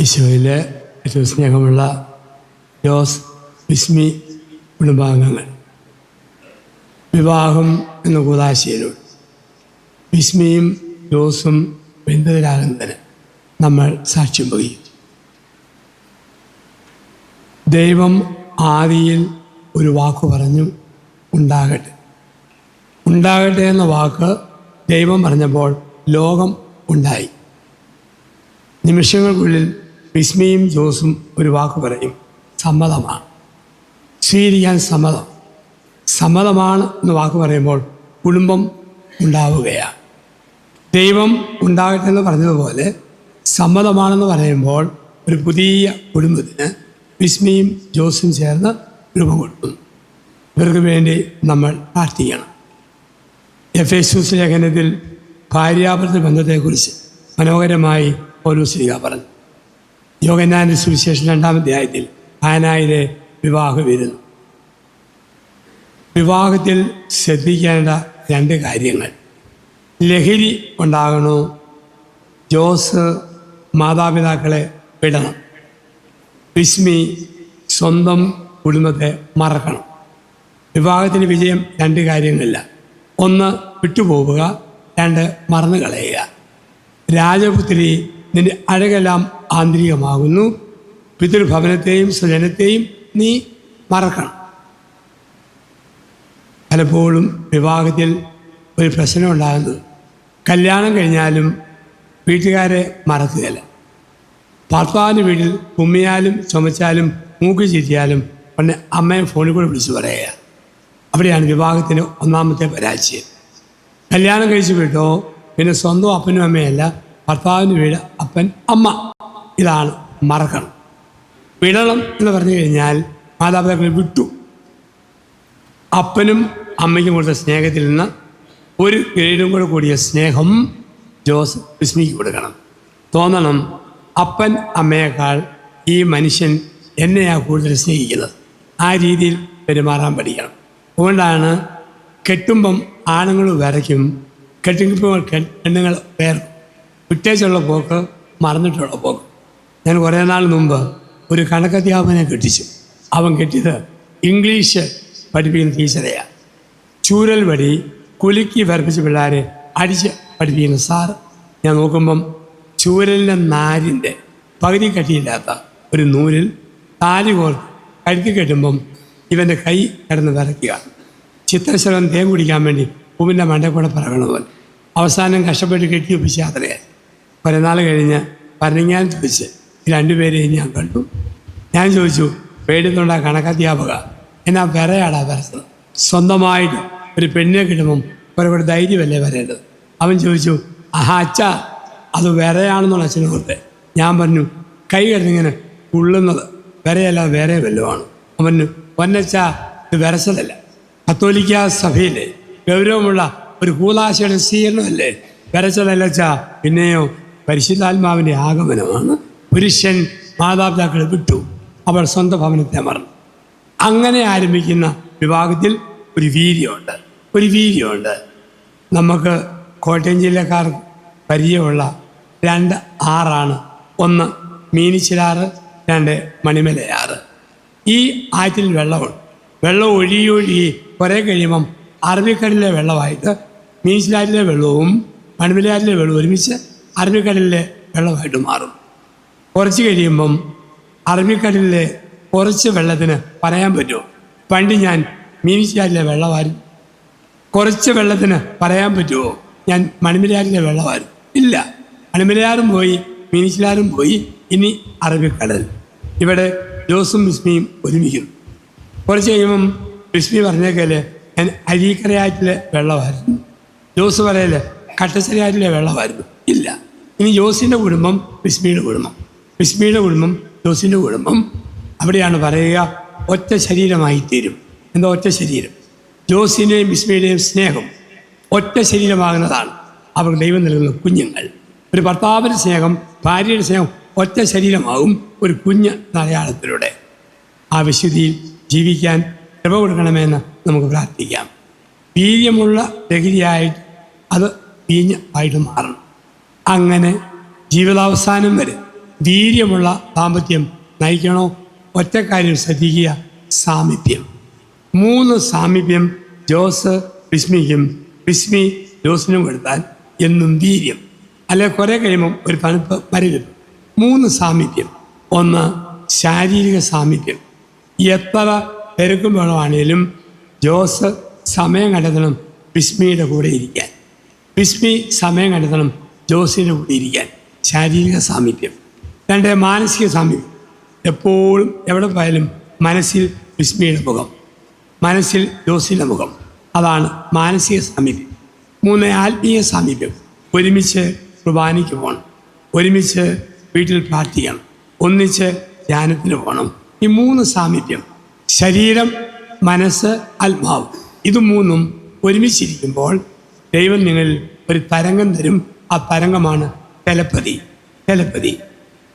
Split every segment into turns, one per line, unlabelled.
ഈശോയിലെ ഏറ്റവും സ്നേഹമുള്ള ജോസ് വിസ്മി കുടുംബാംഗങ്ങൾ. വിവാഹം എന്ന കൂതാശയിലൂടെ വിസ്മിയും ജോസും ബന്ധുതരാകുന്നതിന് നമ്മൾ സാക്ഷ്യം വഹിക്കും ദൈവം ആദിയിൽ ഒരു വാക്ക് പറഞ്ഞു ഉണ്ടാകട്ടെ. ഉണ്ടാകട്ടെ എന്ന വാക്ക് ദൈവം പറഞ്ഞപ്പോൾ ലോകം ഉണ്ടായി. നിമിഷങ്ങൾക്കുള്ളിൽ വിസ്മയും ജോസും ഒരു വാക്ക് പറയും. സമ്മതമാണ്. സ്വീകരിക്കാൻ സമ്മതം. സമ്മതമാണ് എന്ന് വാക്ക് പറയുമ്പോൾ കുടുംബം ഉണ്ടാവുകയാണ്. ദൈവം ഉണ്ടാകട്ടെ എന്ന് പറഞ്ഞതുപോലെ സമ്മതമാണെന്ന് പറയുമ്പോൾ ഒരു പുതിയ കുടുംബത്തിന് വിസ്മയും ജോസും ചേർന്ന് രൂപം കൊടുക്കുന്നു ഇവർക്ക് വേണ്ടി നമ്മൾ പ്രാർത്ഥിക്കണം. എഫ് എസ് ലേഖനത്തിൽ ഭാര്യാഭർത്ത ബന്ധത്തെക്കുറിച്ച് മനോഹരമായി ഓരോ ശ്രീക പറഞ്ഞു. യോഗനാന്റെ സുവിശേഷം രണ്ടാം അധ്യായത്തിൽ ആനായിലെ വിവാഹം വരുന്നു. വിവാഹത്തിൽ ശ്രദ്ധിക്കേണ്ട രണ്ട് കാര്യങ്ങൾ. ലഹരി ഉണ്ടാകണോ? ജോസ് മാതാപിതാക്കളെ വിടണം. വിസ്മി സ്വന്തം കുടുംബത്തെ മറക്കണം. വിവാഹത്തിന് വിജയം രണ്ട് കാര്യങ്ങളില്ല. ഒന്ന് വിട്ടുപോവുക രണ്ട് മറന്നു കളയുക രാജപുത്രി നിന്റെ അഴകെല്ലാം ആന്തരികമാകുന്നു. പിതൃഭവനത്തെയും സ്വജനത്തെയും നീ മറക്കണം. പലപ്പോഴും വിവാഹത്തിൽ ഒരു പ്രശ്നം ഉണ്ടാകുന്നത് കല്യാണം കഴിഞ്ഞാലും വീട്ടുകാരെ മറക്കുകയല്ല. ഭർത്താവിന്റെ വീട്ടിൽ ഉമ്മയാലും ചുമച്ചാലും മൂക്ക് ചീറ്റിയാലും ഉടനെ അമ്മയെ ഫോണിൽ കൂടെ വിളിച്ച് പറയുക. അവിടെയാണ് വിവാഹത്തിന് ഒന്നാമത്തെ പരാജയം. കല്യാണം കഴിച്ചു വിട്ടോ? പിന്നെ സ്വന്തം അപ്പനും അമ്മയല്ല ഭർത്താവിന്റെ വീട് അപ്പൻ അമ്മ. ഇതാണ് മറക്കണം. വിടണം എന്ന് പറഞ്ഞു കഴിഞ്ഞാൽ മാതാപിതാക്കളെ വിട്ടു. അപ്പനും അമ്മയ്ക്കും കൊടുത്ത സ്നേഹത്തിൽ നിന്ന് ഒരു ഗ്രേഡും കൂടെ കൂടിയ സ്നേഹം ജോസ് വിസ്മിക്ക് കൊടുക്കണം. തോന്നണം അപ്പൻ അമ്മയേക്കാൾ ഈ മനുഷ്യൻ എന്നെയാണ് കൂടുതൽ സ്നേഹിക്കുന്നത്? ആ രീതിയിൽ പെരുമാറാൻ പഠിക്കണം. അതുകൊണ്ടാണ് കെട്ടുമ്പം ആണുങ്ങൾ വരയ്ക്കും കെട്ടിക്കുമ്പോൾ പെണ്ണുങ്ങൾ വേർ വിട്ടേച്ചുള്ള പോക്ക് മറന്നിട്ടുള്ള പോക്ക്. ഞാൻ കുറേ നാൾ മുമ്പ് ഒരു കണക്കധ്യാപനെ കെട്ടിച്ചു. അവൻ കെട്ടിയത് ഇംഗ്ലീഷ് പഠിപ്പിക്കുന്ന ടീച്ചറെയാണ് ചൂരൽ വടി കുലുക്കി വരപ്പിച്ച പിള്ളേരെ അടിച്ച് പഠിപ്പിക്കുന്ന സാർ ഞാൻ നോക്കുമ്പം ചൂരലിന്റെ നാരിന്റെ പകുതി കട്ടിയില്ലാത്ത ഒരു നൂലിൽ താലി കോർത്ത് കഴുത്തി കെട്ടുമ്പം ഇവന്റെ കൈ കിടന്ന് വിറയ്ക്കുക. ചിത്രശലം തേൻ കുടിക്കാൻ വേണ്ടി പൂവിന്റെ മണ്ടക്കൂടെ കൂടെ പറയണ പോലെ അവസാനം കഷ്ടപ്പെട്ട് കെട്ടി ഒപ്പിച്ച് യാത്രയായി കുറേ നാൾ കഴിഞ്ഞ് പറഞ്ഞാൽ ചോദിച്ച് രണ്ടുപേരെയും ഞാൻ കണ്ടു. ഞാൻ ചോദിച്ചു പേടുന്നുണ്ട കണക്കധ്യാപക? എന്നാ വിറയാടാ വരച്ചത് സ്വന്തമായിട്ട് ഒരു പെണ്ണിനെ കിട്ടുമ്പം ഒരുപാട് ധൈര്യമല്ലേ വരേണ്ടത്? അവൻ ചോദിച്ചു ആഹാ അച്ഛ അത് വിറയാണെന്നുള്ള അച്ഛനെ കൊടുത്തേ. ഞാൻ പറഞ്ഞു കൈ കിടന്നിങ്ങനെ ഉള്ളുന്നത് വിറയല്ല വേറെ വല്ലതുമാണ്. അവൻ പൊന്നച്ച ഇത് വിരച്ചതല്ല കത്തോലിക്ക സഭയിലെ ഗൗരവമുള്ള ഒരു കൂതാശയുടെ സ്വീകരണമല്ലേ? വിരച്ചതല്ല അച്ഛാ പിന്നെയോ പരിശുദ്ധാത്മാവിന്റെ ആഗമനമാണ്. പുരുഷൻ മാതാപിതാക്കളെ വിട്ടു. അവൾ സ്വന്തം ഭവനത്തെ മറന്നു അങ്ങനെ ആരംഭിക്കുന്ന വിഭാഗത്തിൽ ഒരു വീര്യമുണ്ട്. ഒരു വീര്യമുണ്ട്. നമുക്ക് കോട്ടയം ജില്ലക്കാർ പരിചയമുള്ള രണ്ട് ആറാണ്. ഒന്ന് മീനിച്ചിലാറ് രണ്ട് മണിമലയാറ് ഈ ആറ്റിൽ വെള്ളമുണ്ട് വെള്ളം ഒഴുകി ഒഴുകി കുറേ കഴിയുമ്പം അറബിക്കടലിലെ വെള്ളമായിട്ട് മീനിച്ചിലാറ്റിലെ വെള്ളവും മണിമലയാറ്റിലെ വെള്ളവും ഒരുമിച്ച് അറബിക്കടലിലെ വെള്ളമായിട്ട് മാറും. കുറച്ച് കഴിയുമ്പം അറബിക്കടലിലെ കുറച്ച് വെള്ളത്തിന് പറയാൻ പറ്റുമോ? പണ്ട് ഞാൻ മീനിച്ചാലിലെ വെള്ളമായിരുന്നു. കുറച്ച് വെള്ളത്തിന് പറയാൻ പറ്റുമോ? ഞാൻ മണിമലയാറിലെ വെള്ളമായിരുന്നു. ഇല്ല. മണിമലയാറും പോയി മീനിച്ചിലാറും പോയി ഇനി അറബിക്കടൽ. ഇവിടെ ജോസും വിസ്മിയും ഒരുമിക്കും. കുറച്ച് കഴിയുമ്പം വിസ്മി പറഞ്ഞേക്കൽ ഞാൻ അരീക്കരയാറ്റിലെ വെള്ളമായിരുന്നു. ജോസ് പറയല്ലേ കട്ടശ്ശേരിയാറ്റിലെ വെള്ളമായിരുന്നു. ഇല്ല. ഇനി ജോസിന്റെ കുടുംബം വിസ്മിയുടെ കുടുംബം. വിസ്മിയുടെ കുടുംബം ജോസിന്റെ കുടുംബം. അവിടെയാണ് പറയുക ഒറ്റ ശരീരമായി തീരും എന്താ ഒറ്റ ശരീരം? ജോസിന്റെയും വിസ്മിയുടെയും സ്നേഹം ഒറ്റ ശരീരമാകുന്നതാണ്. അവർ ദൈവം നൽകുന്ന കുഞ്ഞുങ്ങൾ. ഒരു ഭർത്താവിന്റെ സ്നേഹം ഭാര്യയുടെ സ്നേഹം ഒറ്റ ശരീരമാകും ഒരു കുഞ്ഞ് അടയാളത്തിലൂടെ ആ വിശുദ്ധിയിൽ ജീവിക്കാൻ കൃപ കൊടുക്കണമെന്ന് നമുക്ക് പ്രാർത്ഥിക്കാം. വീര്യമുള്ള ലഹരിയായിട്ട് അത് വീഞ്ഞ് ആയിട്ട് മാറണം. അങ്ങനെ ജീവിതാവസാനം വരെ വീര്യമുള്ള ദാമ്പത്യം നയിക്കണോ? ഒറ്റക്കാര്യം ശ്രദ്ധിക്കുക സാമീപ്യം. മൂന്ന് സാമീപ്യം ജോസ് വിസ്മിക്കും. വിസ്മി ജോസിനും കൊടുത്താൽ എന്നും വീര്യം. അല്ലെ കുറെ കഴിയുമ്പം ഒരു തണുപ്പ് വരവും മൂന്ന് സാമീപ്യം. ഒന്ന് ശാരീരിക സാമീപ്യം. എത്ര തിരക്കും വേണമാണേലും ജോസ് സമയം കണ്ടെത്തണം വിസ്മിയുടെ കൂടെ ഇരിക്കാൻ. വിസ്മി സമയം കണ്ടെത്തണം ജോസിന്റെ കൂടെ ഇരിക്കാൻ ശാരീരിക സാമീപ്യം. രണ്ട് മാനസിക സാമീപ്യം. എപ്പോഴും എവിടെ പോയാലും മനസ്സിൽ വിസ്മിയുടെ മുഖം. മനസ്സിൽ ജോസിന്റെ മുഖം. അതാണ് മാനസിക സാമീപ്യം. മൂന്ന് ആത്മീയ സാമീപ്യം. ഒരുമിച്ച് കുർബാനയ്ക്ക് പോകണം. ഒരുമിച്ച് വീട്ടിൽ പ്രാർത്ഥിക്കണം. ഒന്നിച്ച് ധ്യാനത്തിന് പോകണം. ഈ മൂന്ന് സാമീപ്യം. ശരീരം മനസ്സ് ആത്മാവ്. ഇത് മൂന്നും ഒരുമിച്ചിരിക്കുമ്പോൾ ദൈവം നിങ്ങളിൽ ഒരു തരംഗം തരും. ആ തരംഗമാണ് ടെലപ്പതി ടെലപ്പതി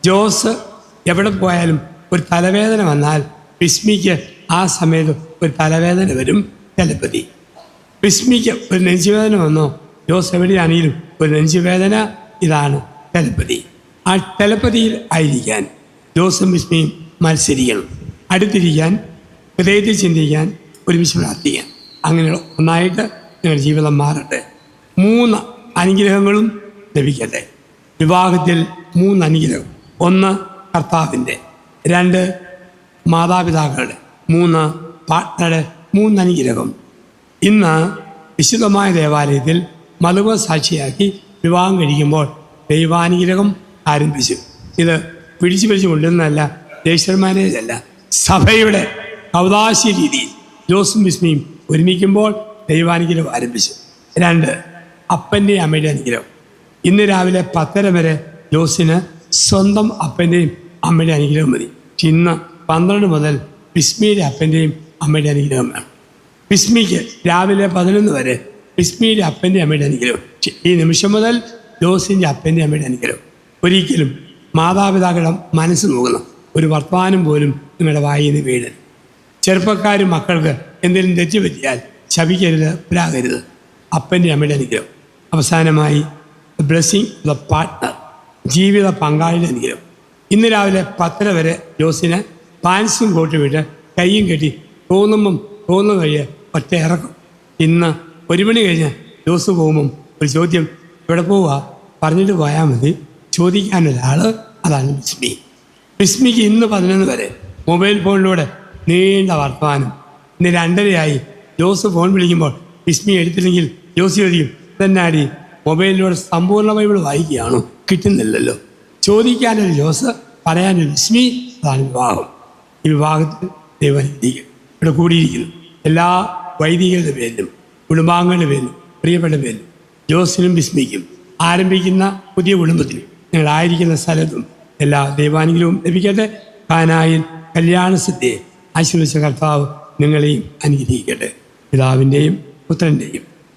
ജോസ് എവിടെ പോയാലും ഒരു തലവേദന വന്നാൽ വിസ്മിക്ക് ആ സമയത്ത് ഒരു തലവേദന വരും ടെലപ്പതി വിസ്മിക്ക് ഒരു നെഞ്ചുവേദന വന്നോ? ജോസ് എവിടെയാണെങ്കിലും ഒരു നെഞ്ചുവേദന ഇതാണ് ടെലപ്പതി ആ ടെലപ്പതിയിൽ ആയിരിക്കാൻ ജോസും വിസ്മിയും മത്സരിക്കണം. അടുത്തിരിക്കാൻ ഹൃദയത്തിൽ ചിന്തിക്കാൻ ഒരുമിച്ച് പ്രാർത്ഥിക്കാൻ. അങ്ങനെയുള്ള ഒന്നായിട്ട് നിങ്ങളുടെ ജീവിതം മാറട്ടെ. മൂന്ന് അനുഗ്രഹങ്ങളും ലഭിക്കട്ടെ. വിവാഹത്തിൽ മൂന്ന് അനുഗ്രഹം. ഒന്ന് കർത്താവിന്റെ രണ്ട് മാതാപിതാക്കളുടെ മൂന്ന് പാർട്ട്ണറുടെ മൂന്ന് അനുഗ്രഹം. ഇന്ന് വിശുദ്ധമായ ദേവാലയത്തിൽ മധുവ സാക്ഷിയാക്കി വിവാഹം കഴിക്കുമ്പോൾ ദൈവാനുഗ്രഹം ആരംഭിച്ചു. ഇത് പിടിച്ചു പിടിച്ചു കൊണ്ടുവന്നതല്ല ദേശർമാരേജല്ല സഭയുടെ അവകാശ രീതിയിൽ ജോസും വിസ്മിയും ഒരുമിക്കുമ്പോൾ ദൈവാനുഗ്രഹം ആരംഭിച്ചു. രണ്ട് അപ്പന്റെ അമ്മയുടെ അനുഗ്രഹം. ഇന്ന് രാവിലെ പത്തര വരെ ജോസിന് സ്വന്തം അപ്പന്റെയും അമ്മയുടെ അനുഗ്രഹം മതി. ഇന്ന് പന്ത്രണ്ട് മുതൽ വിസ്മിയുടെ അപ്പന്റെയും അമ്മയുടെ അനുഗ്രഹം വേണം. വിസ്മിക്ക് രാവിലെ പതിനൊന്ന് വരെ വിസ്മിയുടെ അപ്പന്റെ അമ്മയുടെ അനുഗ്രഹം. ഈ നിമിഷം മുതൽ ജോസിന്റെ അപ്പന്റെ അമ്മയുടെ അനുഗ്രഹം. ഒരിക്കലും മാതാപിതാക്കളുടെ മനസ്സ് നോക്കണം ഒരു വർത്തമാനം പോലും നിങ്ങളുടെ വായിൽ നിന്ന് ചെറുപ്പക്കാരും മക്കൾക്ക് എന്തെങ്കിലും തെറ്റ് പറ്റിയാൽ ശപിക്കരുത് പുരാകരുത്. അപ്പന്റെ അമ്മയുടെ അനുഗ്രഹം. അവസാനമായി ബ്ലെസ്സിങ് ദ പാർട്ട്ണർ ജീവിത പങ്കാളിയുടെ അനുഗ്രഹം ഇന്ന് രാവിലെ പത്തര വരെ ജോസിന് പാൻസും കോട്ട് വിട്ട് കൈയും കെട്ടി തോന്നുമ്പം തോന്നുന്ന വഴിയെ ഒറ്റ ഇറക്കും. ഇന്ന് ഒരു മണി കഴിഞ്ഞ് ജോസ് പോകുമ്പം ഒരു ചോദ്യം ഇവിടെ പോവുക പറഞ്ഞിട്ട് പോയാൽ മതി. ചോദിക്കാനൊരാൾ അതാണ് വിസ്മി. വിസ്മിക്ക് ഇന്ന് പതിനൊന്ന് വരെ മൊബൈൽ ഫോണിലൂടെ നീണ്ട വർത്തമാനം. ഇന്ന് രണ്ടരയായി ജോസ് ഫോൺ വിളിക്കുമ്പോൾ വിസ്മി എടുത്തില്ലെങ്കിൽ ജോസ് ചോദിക്കും തന്നാടി. മൊബൈലിലൂടെ സമ്പൂർണ ബൈബിൾ വായിക്കുകയാണ്. കിട്ടുന്നില്ലല്ലോ. ചോദിക്കാനൊരു ജോസ് പറയാനൊരു ലക്ഷ്മി അതാണ് വിവാഹം. ഈ വിവാഹത്തിൽ ദൈവം ഇവിടെ കൂടിയിരിക്കുന്നു. എല്ലാ വൈദികരുടെ പേരിലും കുടുംബാംഗങ്ങളുടെ പേരിലും പ്രിയപ്പെട്ട പേരിലും ജോസിനും വിസ്മിക്കും. ആരംഭിക്കുന്ന പുതിയ കുടുംബത്തിൽ നിങ്ങളായിരിക്കുന്ന സ്ഥലത്തും എല്ലാ ദൈവാനുഗ്രഹവും ലഭിക്കട്ടെ. കാനായിൽ കല്യാണ സിദ്ധിയെ ആശീർവദിച്ച കർത്താവ് നിങ്ങളെയും അനുഗ്രഹിക്കട്ടെ. പിതാവിന്റെയും പുത്രന്റെയും